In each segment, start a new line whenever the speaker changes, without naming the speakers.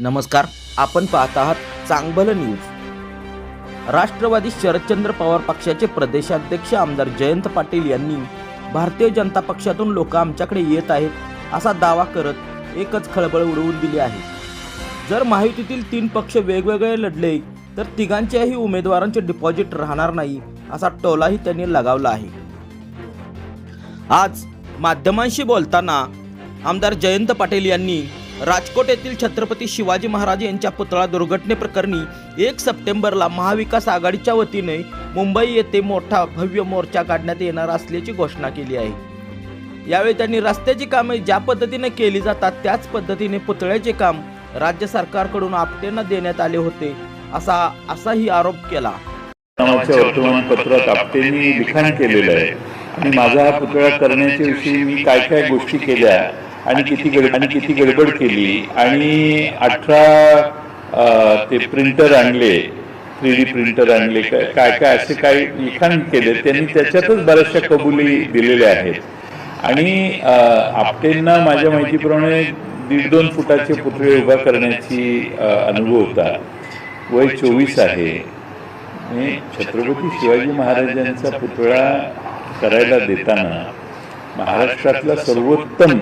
नमस्कार आपण पाहत आहात चांगबल न्यूज. राष्ट्रवादी शरदचंद्र पवार पक्षाचे प्रदेशाध्यक्ष आमदार जयंत पाटील यांनी भारतीय जनता पक्षातून लोक आमच्याकडे येत आहेत असा दावा करत एकच खळबळ उडवून दिली आहे. जर महायुतीतील तीन पक्ष वेगवेगळे लढले तर तिघांच्याही उमेदवारांचे डिपॉझिट राहणार नाही असा टोलाही त्यांनी लगावला आहे. आज माध्यमांशी बोलताना आमदार जयंत पाटील यांनी राजकोट येथील छत्रपती शिवाजी महाराज यांच्या पुतळा दुर्घटनेप्रकरणी एक सप्टेंबरला महाविकास आघाडीच्या वतीने मुंबई येथे मोठा भव्य मोर्चा काढण्यात येणार असल्याची घोषणा केली आहे. यावेळी त्यांनी रस्त्याची कामे ज्या पद्धतीने केली जातात त्याच पद्धतीने पुतळ्याचे काम राज्य सरकारकडून आपटेनं देण्यात आले होते असा असाही आरोप केला.
वर्तमानपत्रात आपटेंनी लिखाण केलेलं आहे. आणि माझा हा पुतळा करण्याच्या विषयी मी काय काय गोष्टी केल्या आणि किती गड आणि किती गडबड केली. आणि अठरा ते प्रिंटर आणले. थ्री डी प्रिंटर आणले. काय काय असे काही लिखाण केले. त्यांनी त्याच्यातच बऱ्याचशा कबुली दिलेल्या आहेत. आणि आपटेंना माझ्या माहितीप्रमाणे दीड दोन फुटाचे पुतळे उभा करण्याची अनुभव होता. वय चोवीस आहे. छत्रपती शिवाजी महाराजांचा पुतळा करायला देताना महाराष्ट्रातला सर्वोत्तम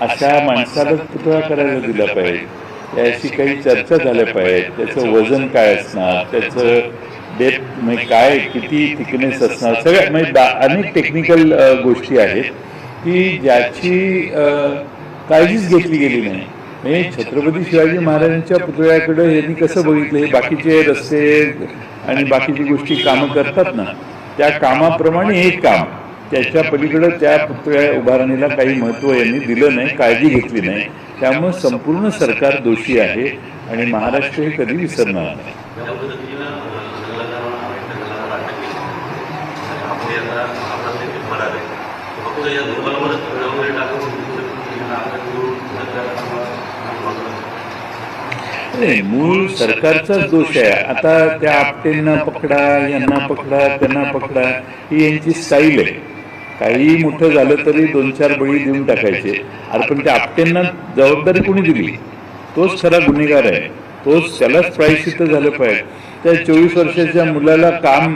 अशा माणसालाच पुतळा करायला दिला पाहिजे? याची काही चर्चा झाल्या पाहिजे त्याचं वजन काय असणार? त्याचं डेप म्हणजे काय किती थिकनेस असणार? सगळ्या म्हणजे अनेक टेक्निकल गोष्टी आहेत की ज्याची काळजीच घेतली गेली नाही. म्हणजे छत्रपती शिवाजी महाराजांच्या पुतळ्याकडे यांनी कसं बघितलं हे बाकीचे रस्ते आणि बाकीची गोष्टी कामं करतात ना त्या कामाप्रमाणे हे काम. त्याच्या पलीकडे त्या पुतळ्या उभारणीला काही महत्त्व यांनी दिलं नाही काळजी घेतली नाही. त्यामुळे संपूर्ण सरकार दोषी आहे आणि महाराष्ट्र हे कधी विसरणार नाही. नाही मूळ सरकारचाच दोष आहे. आता त्या आपटेंना पकडा यांना पकडा त्यांना पकडा ही यांची स्टाईल आहे. काही मोठं झालं तरी दोन चार बळी देऊन टाकायचे. अरे पण त्या आपट्यांना जबाबदारी कोणी दिली? तोच खरा गुन्हेगार आहे. तोच त्यालाच प्रायश्चित झालं पाहिजे. त्या चोवीस वर्षाच्या मुलाला काम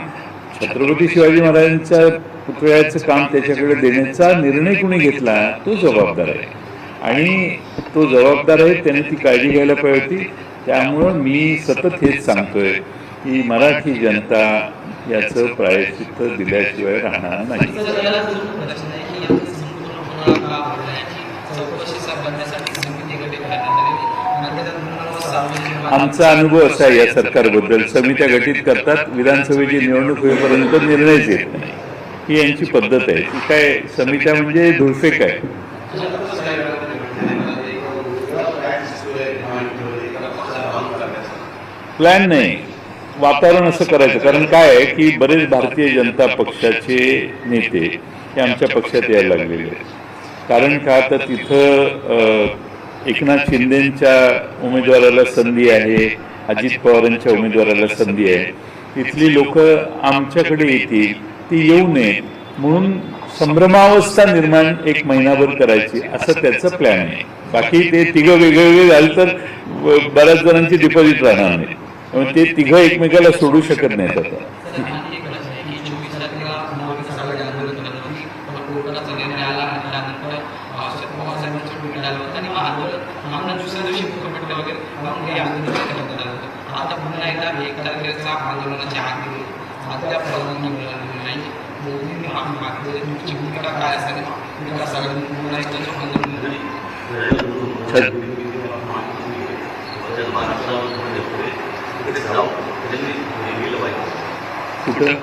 छत्रपती शिवाजी महाराजांच्या पुतळ्याचं काम त्याच्याकडे देण्याचा निर्णय कोणी घेतला तो जबाबदार आहे. आणि तो जबाबदार आहे त्याने ती काळजी घ्यायला पाहिजे होती. त्यामुळं मी सतत हेच सांगतोय. की मराठी जनता याचं प्रायश्चित्त दिल्याशिवाय राहणार नाही.
की का की
आमचा अनुभव असा आहे या सरकारबद्दल. समित्या गठीत करतात विधानसभेची निवडणूक होईपर्यंत निर्णयच येत नाही. ही यांची पद्धत आहे. ती काय समित्या म्हणजे धुळफेक आहे. प्लॅन नाही. वातावरण असं करायचं. कारण काय आहे की बरेच भारतीय जनता पक्षाचे नेते हे आमच्या पक्षात यायला लागलेले आहेत. कारण का? तर तिथं एकनाथ शिंदेच्या उमेदवाराला संधी आहे अजित पवारांच्या उमेदवाराला संधी आहे. तिथली लोक आमच्याकडे येतील ती येऊ नये म्हणून संभ्रमावस्था निर्माण एक महिनाभर करायची असं त्याचं प्लॅन आहे. बाकी ते तिघं वेगळे वेगळे झालं तर बऱ्याच जणांची डिपॉझिट राहणार नाही. ते तिघं एकमेकाला सोडू शकत नाहीत आता.
तर हे हा
कुठं?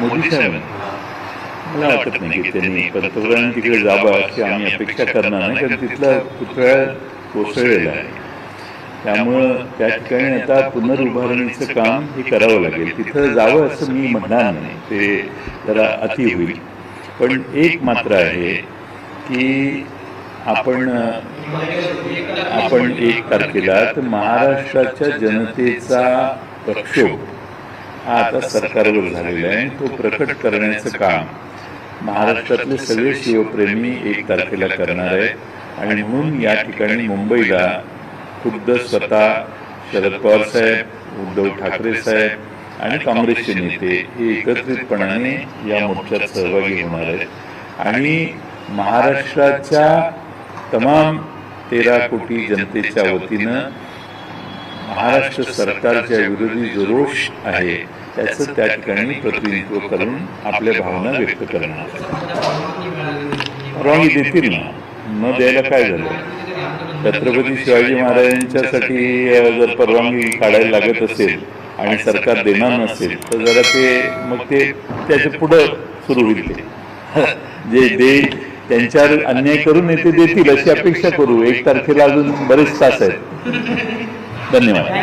मोदी साहेब. मला वाटत नाही की त्यांनी पंतप्रधान तिकडे जावं अशी आम्ही अपेक्षा करणार नाही कारण तिथला पुतळा कोसळलेला आहे. त्यामुळं त्या ठिकाणी आता पुनर्उभारणीचं काम हे करावं लागेल. तिथं जावं असं मी म्हणणार नाही. ते जरा अति होईल. पण एक मात्र आहे की आपण आपण एक तारखेला तर महाराष्ट्राच्या जनतेचा प्रक्षोभ. हा आता सरकारवर झालेला आहे तो प्रकट करण्याचं काम. महाराष्ट्रातले सगळे शिवप्रेमी एक तारखेला करणार आहेत. आणि म्हणून या ठिकाणी मुंबईला खुद्द स्वतः शरद पवार साहेब उद्धव ठाकरे साहेब आणि काँग्रेसचे नेते हे एकत्रितपणाने या मोर्चात सहभागी होणार आहेत. आणि महाराष्ट्राच्या तमाम तेरा कोटी जनतेच्या वतीनं महाराष्ट्र सरकारच्या विरोधी जो रोष आहे त्याचं त्या ठिकाणी प्रतिनिधित्व करून आपल्या भावना व्यक्त करणार. परवानगी देतील ना न द्यायला काय झालं? छत्रपती शिवाजी महाराजांच्यासाठी जर परवानगी काढायला लागत असेल आणि सरकार देणार नसेल तर जरा ते मग ते त्याच्या पुढं सुरू होईल ते. जे देईल त्यांच्यावर अन्याय करून येते देतील अशी अपेक्षा करू. एक तारखेला अजून बरेच तास आहेत. धन्यवाद.